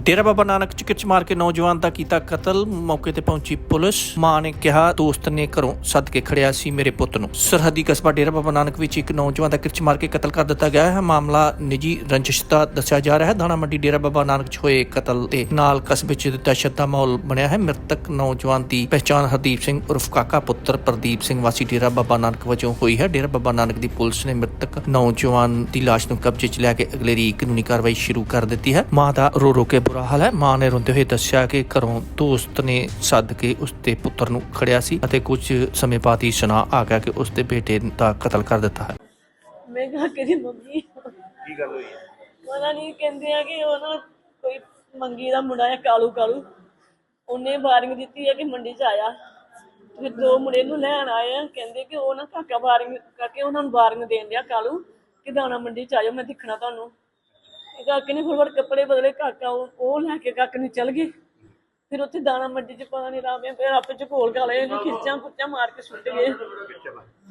ਡੇਰਾ ਬਾਬਾ ਨਾਨਕ ਚ ਕਿਰਚ ਮਾਰ ਕੇ ਨੌਜਵਾਨ ਦਾ ਕੀਤਾ ਕਤਲ। ਮੌਕੇ ਤੇ ਪਹੁੰਚੀ ਪੁਲਿਸ। ਮਾਂ ਨੇ ਕਿਹਾ, ਦੋਸਤ ਨੇ ਘਰੋਂ ਸੱਦ ਕੇ ਖੜਿਆ ਸੀ ਮੇਰੇ ਪੁੱਤ ਨੂੰ। ਸਰਹੱਦੀ ਕਸਬਾ ਡੇਰਾ ਬਾਬਾ ਨਾਨਕ ਵਿੱਚ ਇੱਕ ਨੌਜਵਾਨ ਦਾ ਕਿਰਚ ਮਾਰ ਕੇ ਕਤਲ ਕਰ ਦਿੱਤਾ ਗਿਆ ਹੈ। ਮਾਮਲਾ ਨਿੱਜੀ ਰੰਜਿਸ਼ ਦਾ ਦੱਸਿਆ ਜਾ ਰਿਹਾ ਹੈ। ਦਾਣਾ ਮੰਡੀ ਡੇਰਾ ਬਾਬਾ ਨਾਨਕ ਚ ਹੋਏ ਕਤਲ ਦੇ ਨਾਲ ਕਸਬੇ ਚ ਦਹਿਸ਼ਤ ਦਾ ਮਾਹੌਲ ਬਣਿਆ ਹੈ। ਮ੍ਰਿਤਕ ਨੌਜਵਾਨ ਦੀ ਪਹਿਚਾਣ ਹਰਦੀਪ ਸਿੰਘ ਉਰਫ ਕਾਕਾ ਪੁੱਤਰ ਪ੍ਰਦੀਪ ਸਿੰਘ ਵਾਸੀ ਡੇਰਾ ਬਾਬਾ ਨਾਨਕ ਵਜੋਂ ਹੋਈ ਹੈ। ਡੇਰਾ ਬਾਬਾ ਨਾਨਕ ਦੀ ਪੁਲਿਸ ਨੇ ਮ੍ਰਿਤਕ ਨੌਜਵਾਨ ਦੀ ਲਾਸ਼ ਨੂੰ ਕਬਜ਼ੇ 'ਚ ਲੈ ਕੇ ਅਗਲੇਰੀ ਕਾਨੂੰਨੀ ਕਾਰਵਾਈ ਸ਼ੁਰੂ ਕਰ ਦਿੱਤੀ ਹੈ। ਮਾਂ ਦਾ ਰੋ ਰੋ ਕੇ ਬੁਰਾ ਹਾਲ ਹੈ। ਮਾਂ ਨੇ ਰੋਂਦੇ ਹੋਏ ਦੱਸਿਆ ਕਿ ਘਰੋਂ ਦੋਸਤ ਨੇ ਸੱਦ ਕੇ ਉਸ ਦੇ ਪੁੱਤਰ ਨੂੰ ਖੜਿਆ ਸੀ ਅਤੇ ਕੁਝ ਸਮੇਂ ਬਾਅਦ ਹੀ ਸੁਨਾ ਆ ਗਿਆ ਕਿ ਉਸ ਦੇ ਬੇਟੇ ਦਾ ਕਤਲ ਕਰ ਦਿੱਤਾ ਹੈ। ਮੈਂ ਕਿਹਾ ਕਿ ਜੀ ਮੰਮੀ ਕੀ ਗੱਲ ਹੋਈ ਹੈ? ਉਹਨਾਂ ਨੇ ਕਹਿੰਦੇ ਆ ਕਿ ਉਹ ਨਾ ਕੋਈ ਮੰਗੀ ਦਾ ਮੁੰਡਾ ਹੈ ਕਾਲੂ ਕਾਲੂ। ਉਹਨੇ ਵਾਰਿੰਗ ਦਿੱਤੀ ਹੈ ਕਿ ਮੰਡੀ 'ਚ ਆਇਆ। ਫਿਰ ਦੋ ਮੁੰਡੇ ਨੂੰ ਲੈਣ ਆਏ ਆ। ਕਹਿੰਦੇ ਕਿ ਉਹ ਨਾ ਕਾਕਾ ਵਾਰਿੰਗ ਕਰਕੇ ਉਹਨਾਂ ਨੂੰ ਵਾਰਿੰਗ ਦੇਣ ਡਿਆ ਕਾਲੂ। ਕਿ ਦਾਣਾ ਮੰਡੀ 'ਚ ਆਇਓ ਮੈਂ ਦਿਖਣਾ ਤੁਹਾਨੂੰ। ਕਾਕੇ ਨੇ ਫੁੱਲਵਰ ਕੱਪੜੇ ਬਦਲੇ ਕਾਕਾ ਉਹ ਉਹ ਲੈ ਕੇ ਕਾਕੇ ਨੂੰ ਚਲ ਗਏ। ਫਿਰ ਉੱਥੇ ਦਾਣਾ ਮੰਡੀ 'ਚ ਪਤਾ ਨਹੀਂ ਰਾਮਿਆ ਫਿਰ ਆਪੇ ਚ ਘੋਲ ਗਾ ਲਏ ਇਹਨੂੰ ਖਿੱਚਾਂ ਕੁੱਚਾਂ ਮਾਰ ਕੇ ਸੁੱਟ ਗਏ।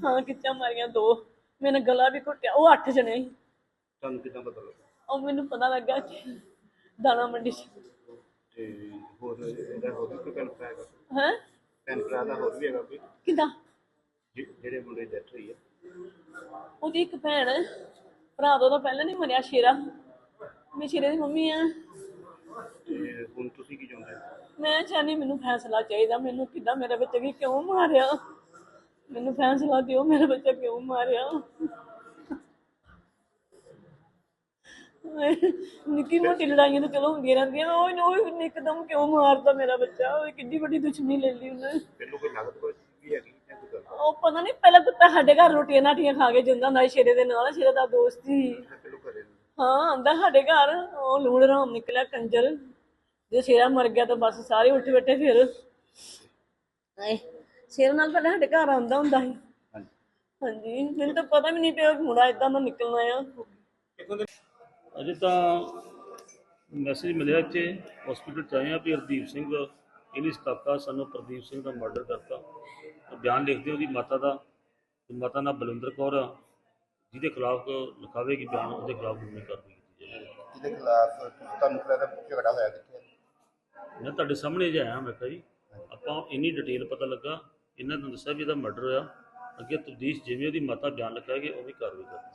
ਹਾਂ ਖਿੱਚਾਂ ਮਾਰੀਆਂ ਦੋ। ਮੈਨੇ ਗਲਾ ਵੀ ਘੁੱਟਿਆ ਉਹ ਅੱਠ ਜਣੇ ਸੀ। ਤੁਹਾਨੂੰ ਕਿਦਾਂ ਪਤਾ ਲੱਗਾ? ਉਹ ਮੈਨੂੰ ਪਤਾ ਲੱਗਾ ਕਿ ਦਾਣਾ ਮੰਡੀ ਚ। ਤੇ ਹੋਰ ਇਹਦਾ ਹੋਰ ਵੀ ਕੋਈ ਭੈਣ ਭਰਾ ਹੈਗਾ? ਹੈ? ਭੈਣ ਭਰਾ ਦਾ ਹੋਰ ਵੀ ਹੈਗਾ ਕੋਈ? ਕਿਦਾਂ? ਜਿ- ਜਿਹੜੇ ਮੁੰਡੇ ਡੈਥ ਹੋਈ ਹੈ ਉਹਦੀ ਇੱਕ ਭੈਣ ਹੈ, ਭਰਾ ਤੋਂ ਤਾਂ ਪਹਿਲਾਂ ਨਹੀਂ ਮਰਿਆ ਸ਼ੇਰਾ। ਮੈਂ ਸ਼ੇਰੇ ਦੀ ਮੰਮੀ ਆ। ਤੇ ਹੁਣ ਤੁਸੀਂ ਕੀ ਚਾਹੁੰਦੇ ਹੋ? ਮੈਂ ਚਾਹਨੀ ਮੈਨੂੰ ਫੈਸਲਾ ਚਾਹੀਦਾ। ਮੈਨੂੰ ਕਿਦਾਂ ਮੇਰੇ ਬੱਚੇ ਕੀ ਕਿਉਂ ਮਾਰਿਆ? ਮੈਨੂੰ ਫੈਸਲਾ ਦਿਓ ਮੇਰਾ ਬੱਚਾ ਕਿਉਂ ਮਾਰਿਆ? ਨਿੱਕੀ ਮੋਟੀ ਲੜਾਈਆਂ ਤਾਂ ਚਲੋ ਹੁੰਦੀਆਂ ਰਹਿੰਦੀਆਂ। ਉਹ ਉਹ ਇੱਕਦਮ ਕਿਉਂ ਮਾਰਦਾ ਮੇਰਾ ਬੱਚਾ? ਉਹ ਕਿੰਨੀ ਵੱਡੀ ਦੁਸ਼ਮਣੀ ਲੈ ਲਈ ਉਹਨੇ। ਤੈਨੂੰ ਕੋਈ ਲੱਗਦਾ ਕੋਈ ਵੀ ਹੈਗੀ ਜਾਂ ਕੋਈ ਗੱਲ? ਉਹ ਪਤਾ ਨਹੀਂ ਪਹਿਲਾਂ ਕੁੱਤਾ ਸਾਡੇ ਘਰ ਰੋਟੀਆਂ ਨਾਟੀਆਂ ਖਾ ਕੇ ਜਾਂਦਾ ਹੁੰਦਾ ਸੀ ਸ਼ੇਰੇ ਦੇ ਨਾਲ ਸ਼ੇਰੇ ਦਾ ਦੋਸਤ ਸੀ। ਘਰੇ ਨੂੰ। ਹਾਂ ਆਂਦਾ ਸਾਡੇ ਘਰ ਉਹ ਲੂਣ ਰਾਮ ਨਿਕਲਿਆ ਕੰਜਰ। ਜੇ ਸ਼ੇਰਾ ਮਰ ਗਿਆ ਤਾਂ ਬਸ ਸਾਰੇ ਉੱਠ ਬੈਠੇ ਫਿਰ। ਆਏ ਸ਼ੇਰ ਨਾਲ ਪਹਿਲਾਂ ਸਾਡੇ ਘਰ ਆਉਂਦਾ ਹੁੰਦਾ ਸੀ। ਹਾਂਜੀ। ਹਾਂਜੀ ਮੈਨੂੰ ਤਾਂ ਪਤਾ ਵੀ ਨਹੀਂ ਪਿਆ ਕਿ ਮੁੰਡਾ ਇਦਾਂ ਦਾ ਨਿਕਲਣਾ ਆ ਅਜੇ ਤਾਂ ਮੈਸੇਜ ਮਿਲਿਆ ਇੱਥੇ ਹਸਪੀਟਲ ਚ ਆਏ ਆ ਵੀ ਹਰਦੀਪ ਸਿੰਘ ਇਹਨੀ ਕਾਕਾ ਸਾਨੂੰ ਪ੍ਰਦੀਪ ਸਿੰਘ ਦਾ ਮਰਡਰ ਕਰਤਾ। ਤੇ ਬਿਆਨ ਲਿਖਦੇ ਉਹਦੀ ਮਾਤਾ ਦਾ ਮਾਤਾ ਨਾਲ ਬਲਵਿੰਦਰ ਕੌਰ। ਆ, ਜਿਹਦੇ ਖਿਲਾਫ ਲਿਖਾਵੇਗੀ ਬਿਆਨ ਉਹਦੇ ਖਿਲਾਫ ਕਾਨੂੰਨੀ ਕਾਰਵਾਈ ਕੀਤੀ ਜਾਏਗੀ। ਜਿਹਦੇ ਖਿਲਾਫ ਤੁਹਾਨੂੰ ਕਿਹੜਾ ਝਗੜਾ ਹੋਇਆ ਕਿੱਥੇ ਮੈਂ ਤੁਹਾਡੇ ਸਾਹਮਣੇ ਜੇ ਆਇਆ ਮੈਂ ਕਿਹਾ ਜੀ ਆਪਾਂ ਇੰਨੀ ਡਿਟੇਲ ਪਤਾ ਲੱਗਾ ਇਹਨਾਂ ਨੂੰ ਦੱਸਿਆ ਵੀ ਇਹਦਾ ਮਰਡਰ ਹੋਇਆ। ਅੱਗੇ ਤਬਦੀਸ਼ ਜਿਵੇਂ ਉਹਦੀ ਮਾਤਾ ਬਿਆਨ ਲਿਖਾਏਗੀ ਉਹ ਵੀ ਕਾਰਵਾਈ ਕਰਾਂਗੇ